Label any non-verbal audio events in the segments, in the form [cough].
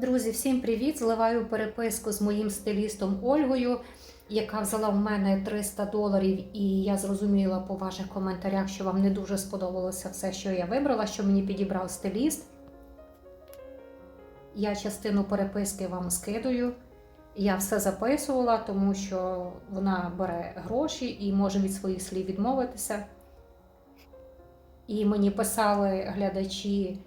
Друзі, всім привіт! Зливаю переписку з моїм стилістом Ольгою, яка взяла в мене 300 доларів, і я зрозуміла по ваших коментарях, що вам не дуже сподобалося все, що я вибрала, що мені підібрав стиліст. Я частину переписки вам скидаю. Я все записувала, тому що вона бере гроші і може від своїх слів відмовитися. І мені писали глядачі.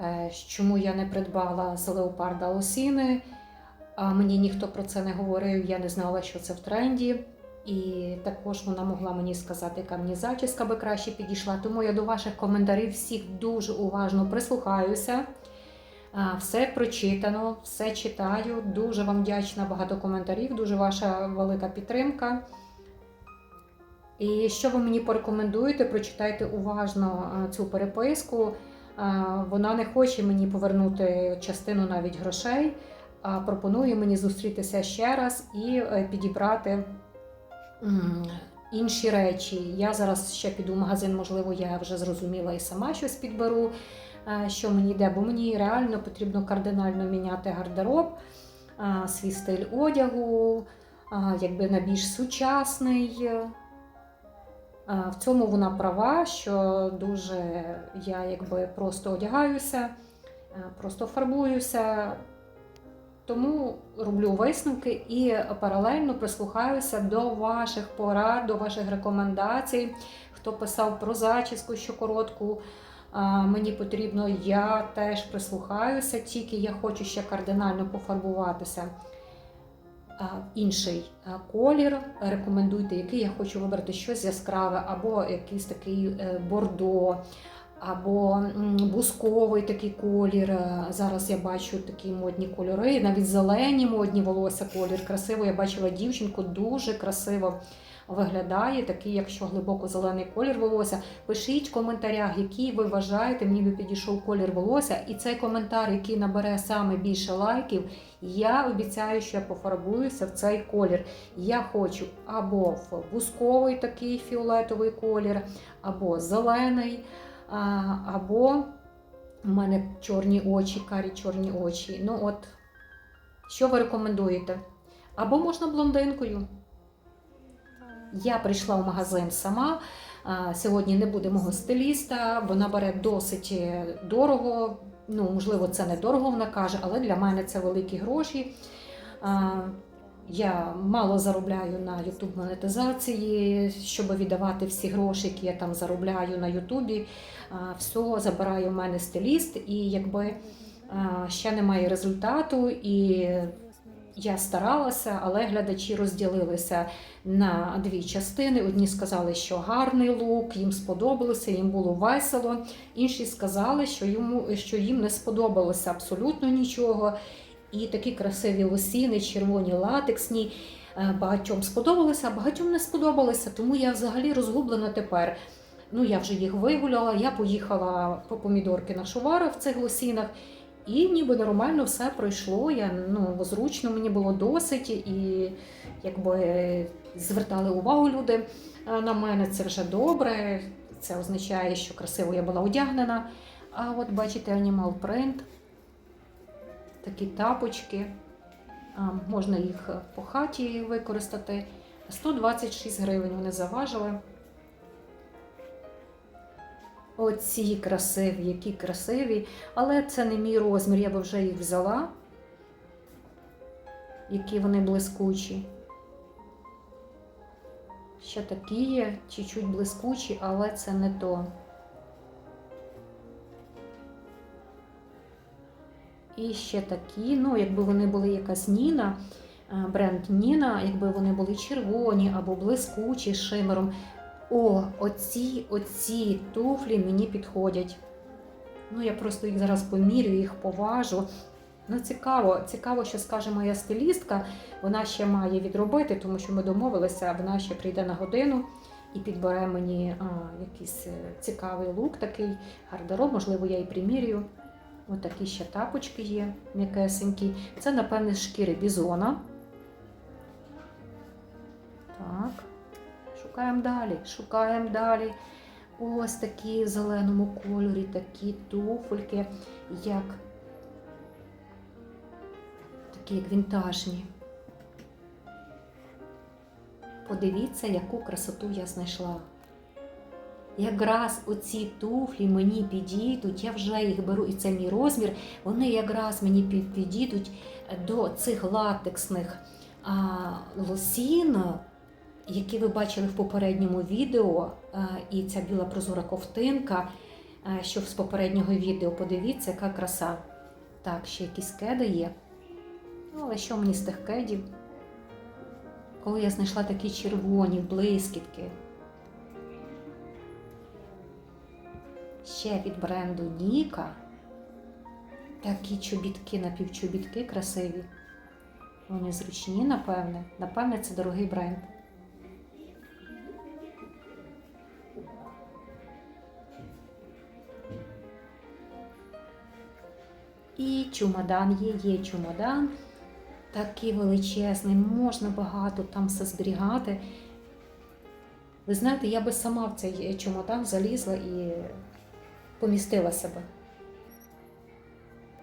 Е, чому я не придбала з леопарда лосіни. А мені ніхто про це не говорив, я не знала, що це в тренді. І також вона могла мені сказати, яка мені зачіска би краще підійшла. Тому я до ваших коментарів всіх дуже уважно прислухаюся. Все прочитано, все читаю. Дуже вам вдячна, багато коментарів, дуже ваша велика підтримка. І що ви мені порекомендуєте? Прочитайте уважно цю переписку. Вона не хоче мені повернути частину навіть грошей, а пропонує мені зустрітися ще раз і е, підібрати інші речі. Я зараз ще піду в магазин, можливо, я вже зрозуміла і сама щось підберу, е, що мені йде, бо мені реально потрібно кардинально міняти гардероб, свій стиль одягу, якби на більш сучасний. В цьому вона права, що дуже я якби просто одягаюся, е, просто фарбуюся. Тому роблю висновки і паралельно прислухаюся до ваших порад, до ваших рекомендацій. Хто писав про зачіску, що коротку мені потрібно, я теж прислухаюся, тільки я хочу ще кардинально пофарбуватися. Інший колір, рекомендуйте, який я хочу вибрати щось яскраве, або якийсь такий е, бордо, або бусковий такий колір. Е, Зараз я бачу такі модні кольори, навіть зелені модні волосся колір. Красиво я бачила дівчинку, дуже красиво виглядає, такий, якщо глибоко зелений колір волосся. Пишіть в коментарях, який ви вважаєте, мені би підійшов колір волосся. І цей коментар, який набере саме більше лайків, я обіцяю, що я пофарбуюся в цей колір. Я хочу або в бусковий такий фіолетовий колір, або зелений, або у мене чорні очі, карі чорні очі. Ну от, що ви рекомендуєте? Або можна блондинкою. Я прийшла в магазин сама. Сьогодні не буде мого стиліста, вона бере досить е, дорого. Ну, можливо, це не дорого, вона каже, але для мене це великі гроші. Я мало заробляю на YouTube монетизації, щоб віддавати всі гроші, які я там заробляю на Ютубі. Все забирає у мене стиліст, і якби ще немає результату. І я старалася, але глядачі розділилися на дві частини. Одні сказали, що гарний лук, їм сподобалося, їм було весело. Інші сказали, що йому що їм не сподобалося абсолютно нічого. І такі красиві лосіни, червоні латексні. е, Багатьом сподобалося, а багатьом не сподобалося, тому я взагалі розгублена тепер. Ну, я вже їх вигуляла, я поїхала по помідорки на шувара в цих лосінах, і ніби нормально все пройшло. Я, ну, зручно мені було досить, і якби звертали увагу люди е, на мене, це вже добре. Це означає, що красиво я була одягнена. А от бачите, Animal Print, такі тапочки. Можна їх по хаті використати. 126 гривень вони заважили. Оці красиві, які красиві, але це не мій розмір, я би вже їх взяла, які вони блискучі. Ще такі є, чуть-чуть блискучі, але це не то. І ще такі, ну, якби вони були якась Ніна, е, бренд Ніна, якби вони були червоні або блискучі з шимером. О, оці, оці туфлі мені підходять. Ну, я просто їх зараз помірю, їх поважу. Ну, цікаво, цікаво, що скаже моя стилістка. Вона ще має відробити, тому що ми домовилися, вона ще прийде на годину і підбере мені а, якийсь е, цікавий лук, такий гардероб, можливо, я і примірюю. Ось такі ще тапочки є, м'якесенькі. Це, напевне, шкіри бізона. Так. Шукаємо далі, шукаємо далі. Ось такі в зеленому кольорі, такі туфельки, як такі як вінтажні. Подивіться, яку красоту я знайшла. Якраз оці туфлі мені підійдуть, я вже їх беру, і це мій розмір. Вони якраз мені підійдуть до цих латексних а, лосін, які ви бачили в попередньому відео. І ця біла прозора ковтинка, що з попереднього відео. Подивіться, яка краса. Так, ще якісь кеди є. Ну, але що мені з тих кедів? Коли я знайшла такі червоні блискітки. Ще від бренду Ніка. Такі чобітки, напівчобітки красиві. Вони зручні, напевне. Напевне, це дорогий бренд. І чумодан є, є чумодан. Такий величезний, можна багато там все зберігати. Ви знаєте, я би сама в цей чемодан залізла і помістила себе.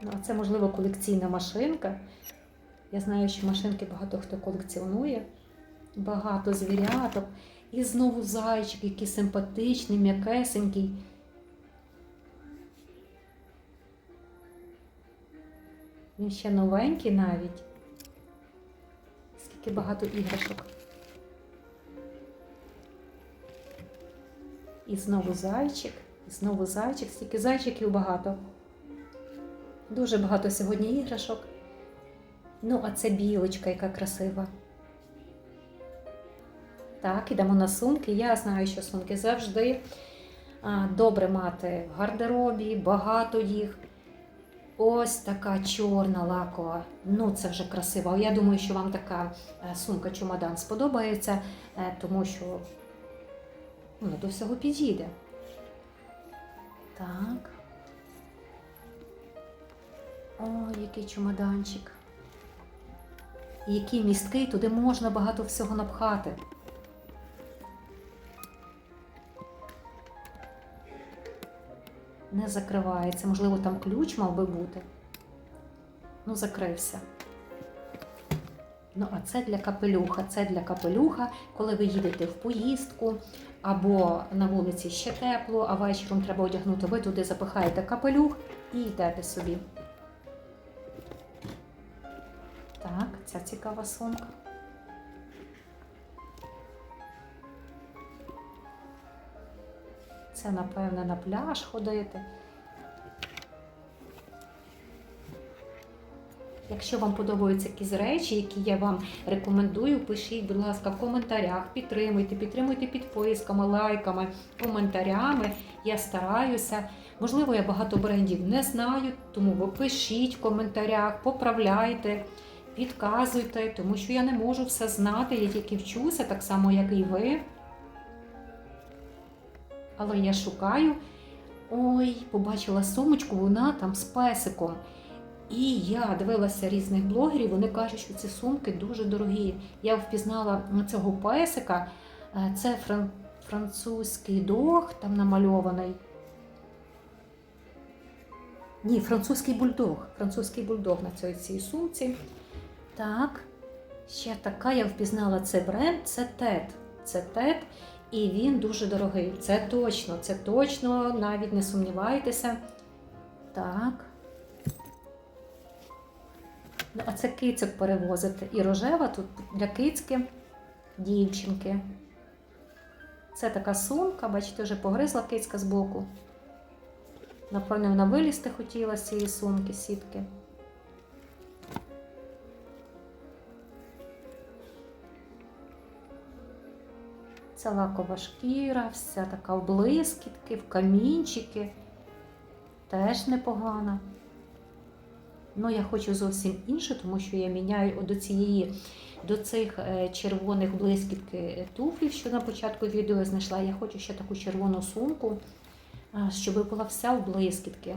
Ну, а це, можливо, колекційна машинка. Я знаю, що машинки багато хто колекціонує. Багато звіряток. І знову зайчик, який симпатичний, м'якесенький. Він ще новенький навіть. Скільки багато іграшок. І знову зайчик, і знову зайчик, стільки зайчиків багато. Дуже багато сьогодні іграшок. Ну, а це білочка, яка красива. Так, ідемо на сумки. Я знаю, що сумки завжди добре мати в гардеробі, багато їх. Ось така чорна лакова. Ну, це вже красиво. Я думаю, що вам така е, сумка чемодан сподобається, е, тому що ну, до всього підійде. Так. Ой, який чемоданчик. І який місткий, туди можна багато всього напхати. Не закривається. Можливо, там ключ мав би бути. Ну, закрився. Ну, а це для капелюха. Це для капелюха, коли ви їдете в поїздку, або на вулиці ще тепло, а вечором треба одягнути, ви туди запихаєте капелюх і йдете собі. Так, ця цікава сумка. Це, напевне, на пляж ходити. Якщо вам подобаються якісь речі, які я вам рекомендую, пишіть, будь ласка, в коментарях, підтримуйте, підтримуйте підписками, лайками, коментарями. Я стараюся. Можливо, я багато брендів не знаю, тому ви пишіть в коментарях, поправляйте, підказуйте, тому що я не можу все знати, я тільки вчуся, так само, як і ви. Але я шукаю. Ой, побачила сумочку, вона там з песиком. І я дивилася різних блогерів, вони кажуть, що ці сумки дуже дорогі. Я впізнала цього песика, Е, це фран- французький дог там намальований. Ні, французький бульдог. Французький бульдог на цій, сумці. Так, ще така я впізнала цей бренд, це Тет. Це Тет, і він дуже дорогий. Це точно, це точно, навіть не сумнівайтеся. Так. Ну, а це кицьок перевозити. І рожева тут для кицьки дівчинки. Це така сумка, бачите, вже погризла кицька з боку. Напевно, вона вилізти хотіла з цієї сумки, сітки. Це лакова шкіра, вся така в блискітки, в камінчики. Теж непогана. Ну, я хочу зовсім інше, тому що я міняю до цієї, до цих е, червоних блискітки туфлів, що на початку відео знайшла. Я хочу ще таку червону сумку, щоб була вся в блискітки.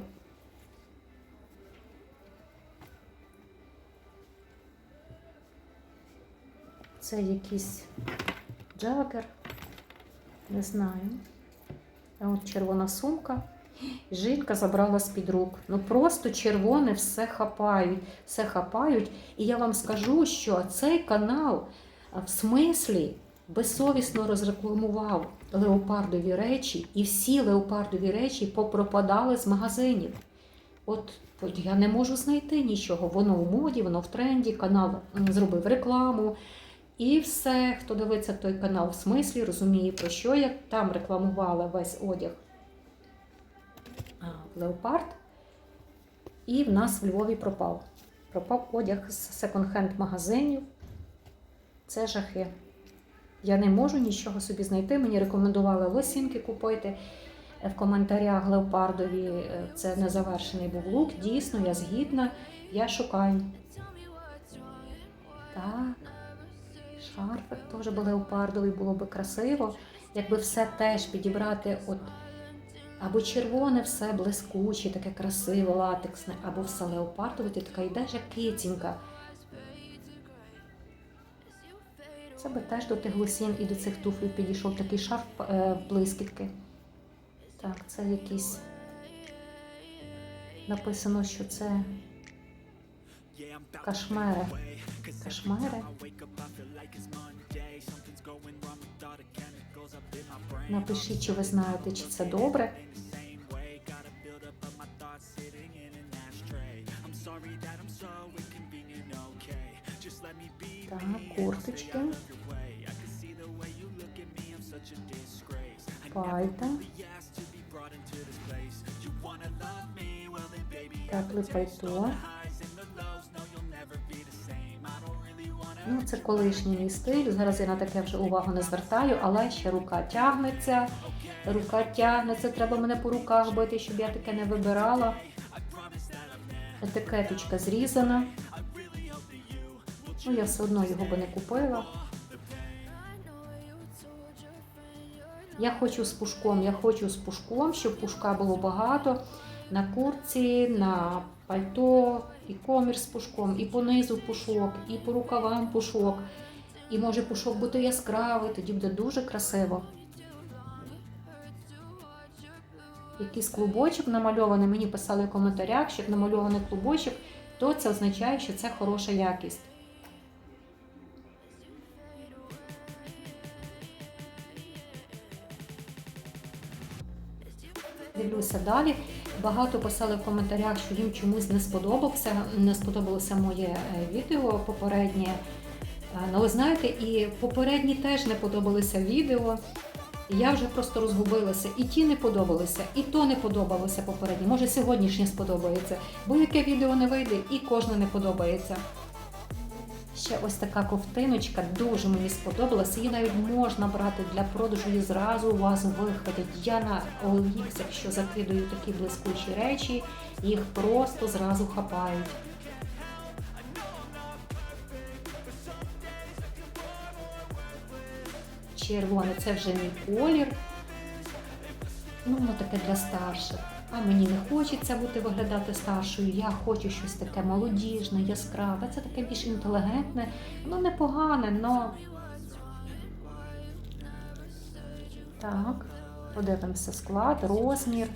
Це якийсь джагер, не знаю. А от червона сумка. Жінка забрала з-під рук. Ну просто червоне все хапають, все хапають. І я вам скажу, що цей канал в смислі безсовісно розрекламував леопардові речі, і всі леопардові речі попропадали з магазинів. От я не можу знайти нічого. Воно в моді, воно в тренді, канал зробив рекламу. І все, хто дивиться той канал в смислі, розуміє, про що я там рекламувала весь одяг леопард. І в нас в Львові пропав. Пропав одяг з секонд-хенд магазинів. Це жахи. Я не можу нічого собі знайти. Мені рекомендували лосінки купити в коментарях леопардові. Е, Це незавершений був лук. Дійсно, я згідна. Я шукаю. Так. Шарфик теж би леопардовий, було би красиво. Якби все теж підібрати, от або червоне все блискуче, таке красиве, латексне, або все леопардове, ти така йдеш як кицінька. Це би теж до тих лосін і до цих туфлів підійшов такий шарф е, блискітки. Так, це якийсь. Написано, що це кашмери. Кашмери. Напишіть, чи ви знаєте, чи це добре. Так, курточки. Пальта. Тепле пальто. Ну, це колишній стиль. Зараз я на таке вже увагу не звертаю, але ще рука тягнеться. Рука тягнеться, треба мене по руках бити, щоб я таке не вибирала. Етикеточка зрізана. Ну, я все одно його би не купила. Я хочу з пушком, я хочу з пушком, щоб пушка було багато. На куртці, на пальто, і комір з пушком, і по низу пушок, і по рукавам пушок. І може пушок бути яскравий, тоді буде дуже красиво. Якийсь клубочок намальований, мені писали в коментарях, що намальований клубочок, то це означає, що це хороша якість. Дивлюся далі. Багато писали в коментарях, що їм чомусь не сподобався, не сподобалося моє е, відео попереднє. Е, Ну, ви знаєте, і попередні теж не подобалися відео. Я вже просто розгубилася. І ті не подобалися, і то не подобалося попередні. Може, сьогоднішнє сподобається. Бо яке відео не вийде, і кожне не подобається. Ще ось така ковтиночка дуже мені сподобалася. Її навіть можна брати для продажу і зразу у вас виходить. Я на OLX, якщо закидаю такі блискучі речі, їх просто зразу хапають. Червоне це вже мій колір. Ну, воно таке для старших. А мені не хочеться бути виглядати старшою. Я хочу щось таке молодіжне, яскраве. Це таке більш інтелігентне, воно непогане, но. Так, подивимося склад, розмір.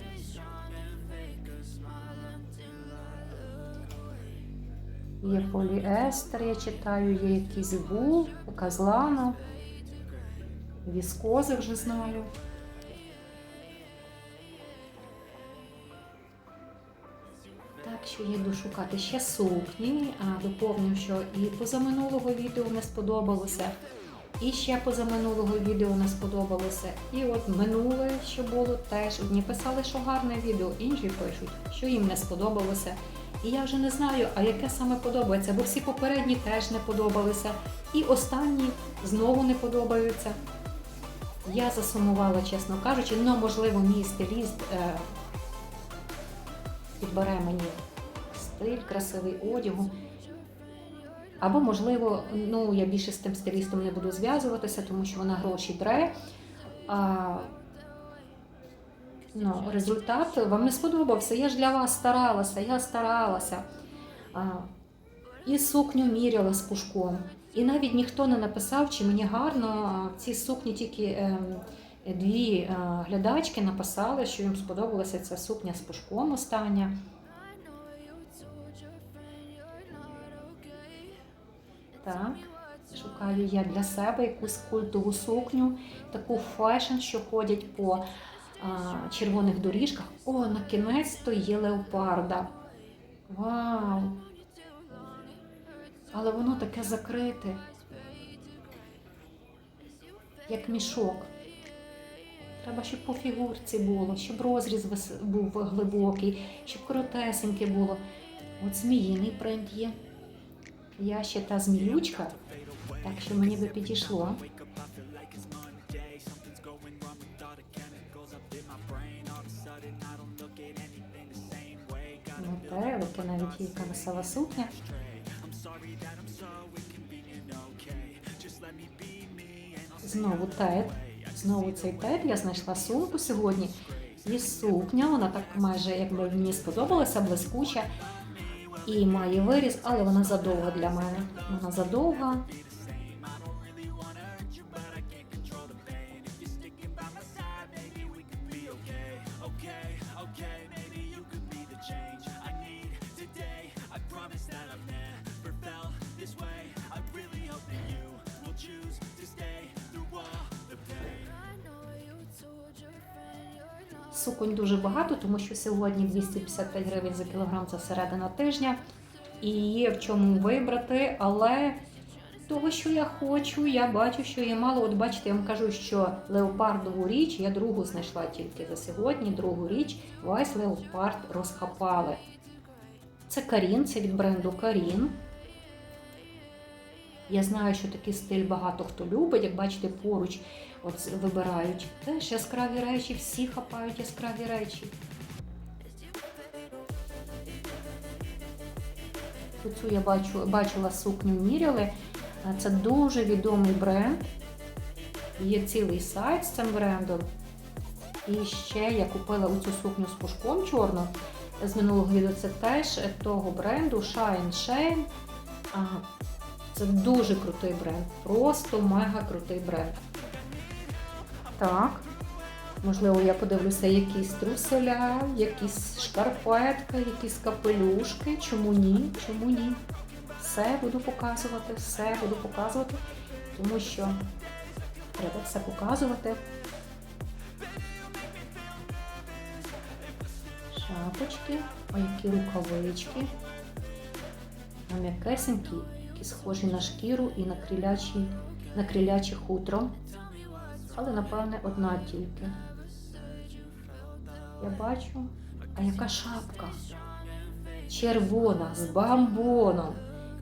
Є поліестер, я читаю, є якийсь вул, казлана, віскози вже знаю. Йду шукати ще сукні, а доповню, що і позаминулого відео не сподобалося, і ще позаминулого відео не сподобалося. І от минуле, що було, теж одні писали, що гарне відео, інші пишуть, що їм не сподобалося. І я вже не знаю, а яке саме подобається, бо всі попередні теж не подобалися, і останні знову не подобаються. Я засумувала, чесно кажучи, ну можливо, мій стиліст е, підбере мені стиль, красивий одягу. Або, можливо, ну я більше з тим стилістом не буду зв'язуватися, тому що вона гроші дре. А, ну, результат вам не сподобався. Я ж для вас старалася, я старалася. А, і сукню міряла з пушком. І навіть ніхто не написав, чи мені гарно ці сукні тільки ем, Дві е, глядачки написали, що їм сподобалася ця сукня з пушком остання. Так, шукаю я для себе якусь культову сукню, таку фешн, що ходять по а, червоних доріжках. О, на кінець то є леопарда. Вау! Але воно таке закрите, як мішок. Треба, щоб по фігурці було, щоб розріз був глибокий, щоб коротесеньке було. От зміїний принт є. Я ще та зміючка, так що мені би підійшло. Метелики, навіть є яка весела сукня. Знову тет. Знову цей тет. Я знайшла сумку сьогодні. І сукня, вона так майже якби мені сподобалася, блискуча. І має виріз, але вона задовга для мене. Вона задовга. Суконь дуже багато, тому що сьогодні 255 гривень за кілограм це середина тижня. І є в чому вибрати, але того, що я хочу, я бачу, що є мало. От бачите, я вам кажу, що леопардову річ я другу знайшла тільки за сьогодні. Другу річ Вайс Леопард розхапали. Це Карін, це від бренду Карін. Я знаю, що такий стиль багато хто любить. Як бачите, поруч от вибирають теж яскраві речі, всі хапають яскраві речі. Цю я бачу, бачила сукню міряли. Це дуже відомий бренд. Є цілий сайт з цим брендом. І ще я купила оцю сукню з пушком чорну з минулого відео. Це теж того бренду Shine Shane. Це дуже крутий бренд. Просто мега крутий бренд. Так. Можливо, я подивлюся якісь труселя, якісь шкарпетки, якісь капелюшки. Чому ні? Чому ні? Все буду показувати, все буду показувати, тому що треба все показувати. Шапочки, а які рукавички. М'якесенькі, які схожі на шкіру і на крилячі, на криляче хутро. Але, напевне, одна тільки. Я бачу. А яка шапка? Червона, з бамбоном.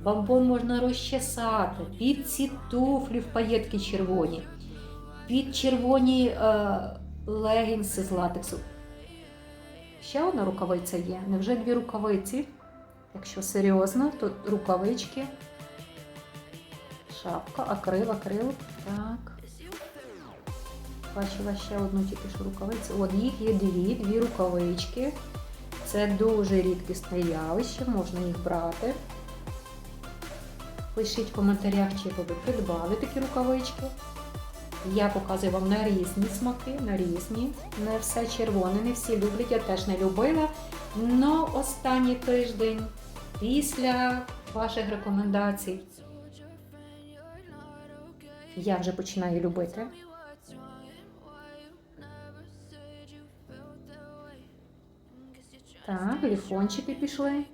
Бамбон можна розчесати. Під ці туфлі в паєтки червоні. Під червоні е, легінси з латексу. Ще одна рукавиця є. Невже дві рукавиці? Якщо серйозно, то рукавички. Шапка, акрил, акрил. Так. Бачила ще одну тільки що рукавицю. От їх є дві, дві рукавички. Це дуже рідкісне явище, можна їх брати. Пишіть в коментарях, чи ви придбали такі рукавички. Я показую вам на різні смаки, на різні. Не все червоне, не всі люблять, я теж не любила. Но останній тиждень після ваших рекомендацій я вже починаю любити. Так, ліфончики пішли.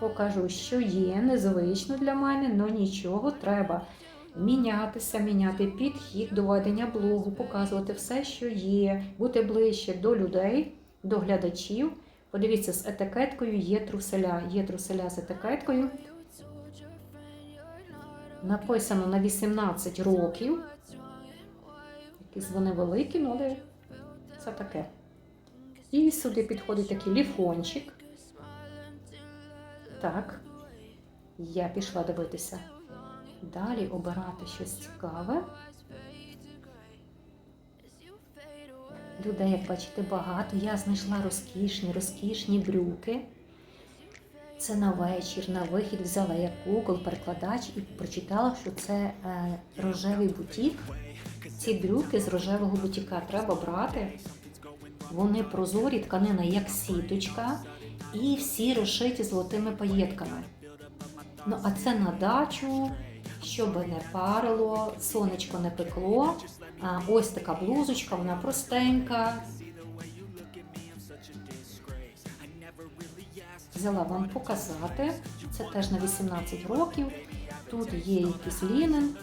Покажу, що є, незвично для мене, але нічого треба мінятися, міняти підхід до ведення блогу, показувати все, що є, бути ближче до людей, до глядачів. Подивіться, з етикеткою є труселя. Є труселя з етикеткою. Написано на 18 років. Якісь вони великі, ну, але це таке. І сюди підходить такий ліфончик. Так, я пішла дивитися. Далі обирати щось цікаве. Людей, як бачите, багато. Я знайшла розкішні, розкішні брюки. Це на вечір, на вихід взяла як Google перекладач і прочитала, що це е, рожевий бутік. Ці брюки з рожевого бутіка треба брати. Вони прозорі, тканина як сіточка, і всі розшиті золотими паєтками. Ну, а це на дачу, щоб не парило, сонечко не пекло. А, ось така блузочка, вона простенька. Взяла вам показати. Це теж на 18 років. Тут є якийсь лінен.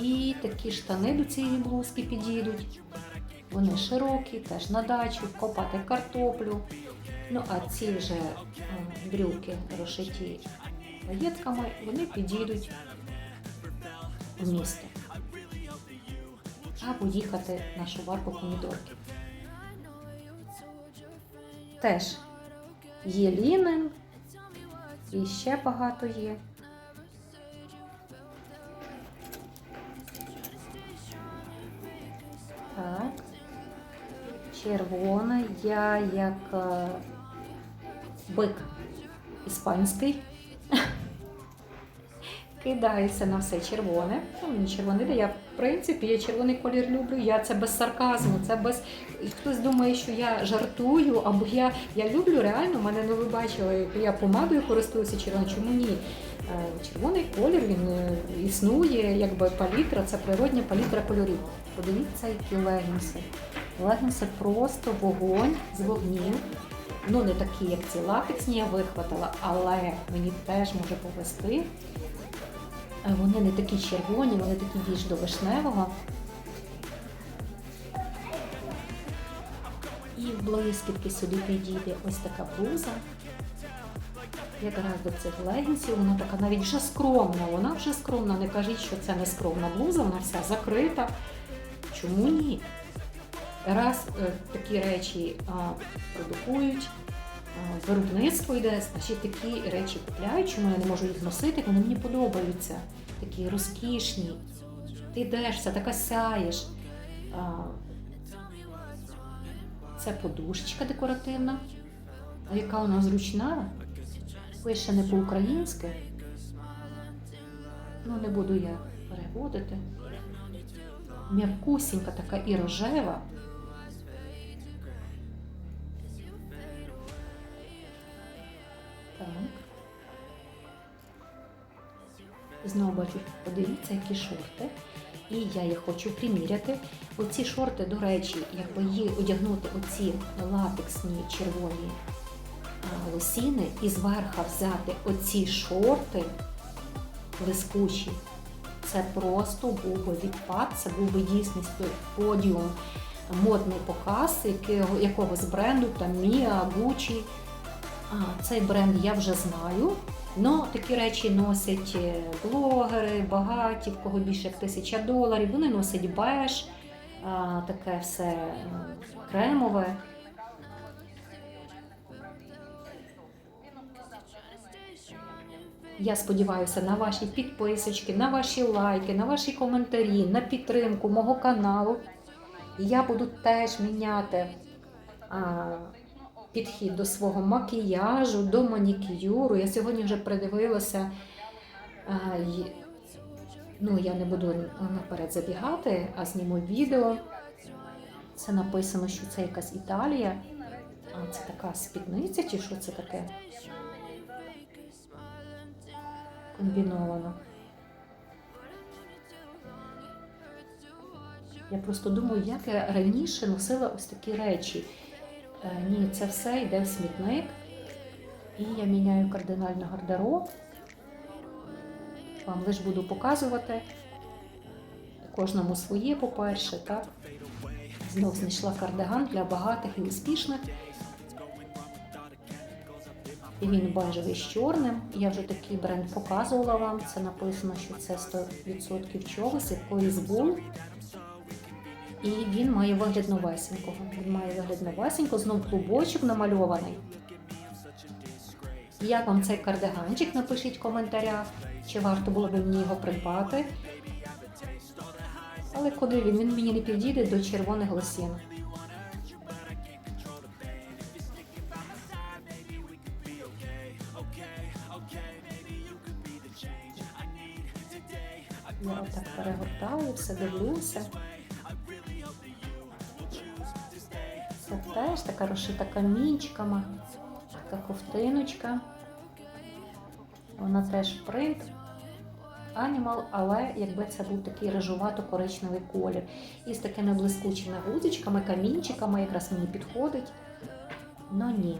І такі штани до цієї блузки підійдуть. Вони широкі, теж на дачу, копати картоплю. Ну а ці вже е, брюки розшиті паєтками, вони підійдуть в місто. Або їхати на шуварку помідорки. Теж є лінен і ще багато є. Так. Червона. Я як е, бик іспанський. [laughs] Кидаюся на все червоне. Ну, мені червоне де я, в принципі, я червоний колір люблю. Я це без сарказму, це без. Хтось думає, що я жартую, або я, я люблю реально, мене ну ви бачили, я помадою користуюся червоним. Чому ні? Е, Червоний колір він е, існує, якби палітра, це природня палітра кольорів. Подивіться, які легінси. Легінси просто вогонь з вогнів. Ну, не такі, як ці латексні я вихватила, але мені теж може повести. Е, Вони не такі червоні, вони такі більш до вишневого. І в блискітки сюди підійде ось така блуза. Якраз до цих легінсів, вона така навіть вже скромна. Вона вже скромна. Не кажіть, що це не скромна блуза, вона вся закрита. Чому ні? Раз е, такі речі продукують, виробництво йде, значить такі речі купляють, чому я не можу їх носити, вони мені подобаються. Такі розкішні. Ти йдеш, вся така сяєш. Це подушечка декоративна, яка вона зручна. Пише не по-українськи. Ну, не буду я переводити. М'якусінька така і рожева. Знову подивіться, які шорти. І я їх хочу приміряти. Оці шорти, до речі, якби її одягнути оці латексні червоні лосіни і зверху взяти оці шорти блискучі. Це просто був би відпад, це був би дійсністю подіум, модний показ якого, якогось бренду, там Mia, Gucci. А, цей бренд я вже знаю. Ну, такі речі носять е, блогери, багаті, в кого більше як тисяча доларів. Вони носять беж, а, таке все кремове. Я сподіваюся на ваші підписочки, на ваші лайки, на ваші коментарі, на підтримку мого каналу. І Я буду теж міняти підхід до свого макіяжу, до манікюру. Я сьогодні вже придивилася. Й- ну, я не буду наперед забігати, а зніму відео. Це написано, що це якась Італія. А це така спідниця, чи що це таке? Комбіновано. Я просто думаю, як я раніше носила ось такі речі. Е, ні, це все йде в смітник. І я міняю кардинально гардероб. Вам лише буду показувати. Кожному своє, по-перше, так? Знов знайшла кардиган для багатих і успішних. І він бежевий з чорним. Я вже такий бренд показувала вам. Це написано, що це 100% чогось, якоїсь бул. І він має вигляд новесенького. Він має вигляд новесенького, знов клубочок намальований. Як вам цей кардиганчик? Напишіть в коментарях, чи варто було б мені його придбати. Але куди він? Він мені не підійде до червоних лосін. Я отак перегортаю, все дивлюся. Теж така розшита камінчиками, така ковтиночка. Вона теж принт Animal, але якби це був такий рижувато-коричневий колір. І з такими блискучими вузочками, камінчиками якраз мені підходить. Ну ні.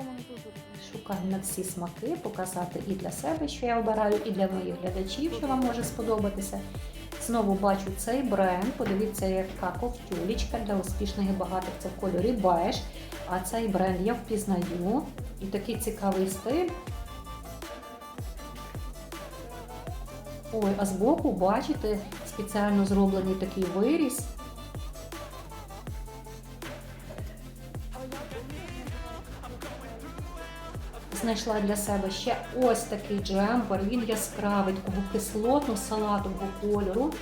Я по-моєму. Шукаю на всі смаки, показати і для себе, що я обираю, і для моїх глядачів, що вам може сподобатися. Знову бачу цей бренд. Подивіться, яка ковтюлечка для успішних і багатих. Це в кольорі беж. А цей бренд я впізнаю. І такий цікавий стиль. Ой, а збоку бачите спеціально зроблений такий виріз. Знайшла для себе ще ось такий джемпер. Він яскравий, такого кислотно-салатового кольору.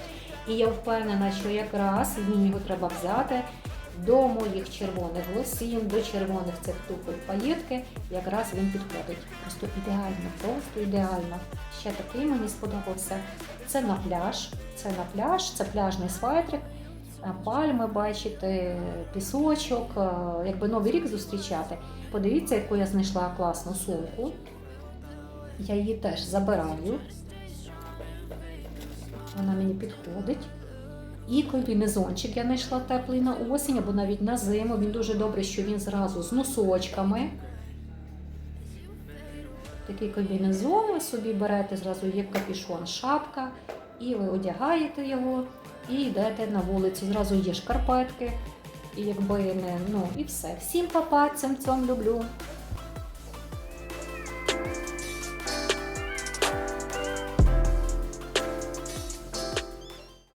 І я впевнена, що якраз мені його треба взяти до моїх червоних лосін, до червоних цих туфель паєтки. Якраз він підходить. Просто ідеально, просто ідеально. Ще такий мені сподобався. Це на пляж. Це на пляж, це пляжний свайтрик. Е, Пальми бачите, пісочок, е, якби новий рік зустрічати. Подивіться, яку я знайшла класну сумку. Я її теж забираю. Вона мені підходить. І комбінезончик я знайшла теплий на осінь або навіть на зиму. Він дуже добрий, що він зразу з носочками. Такий комбінезон ви собі берете, зразу є капюшон, шапка, і ви одягаєте його і йдете на вулицю. Зразу є шкарпетки, і якби не ну і все. Всім папа, цим цьом люблю.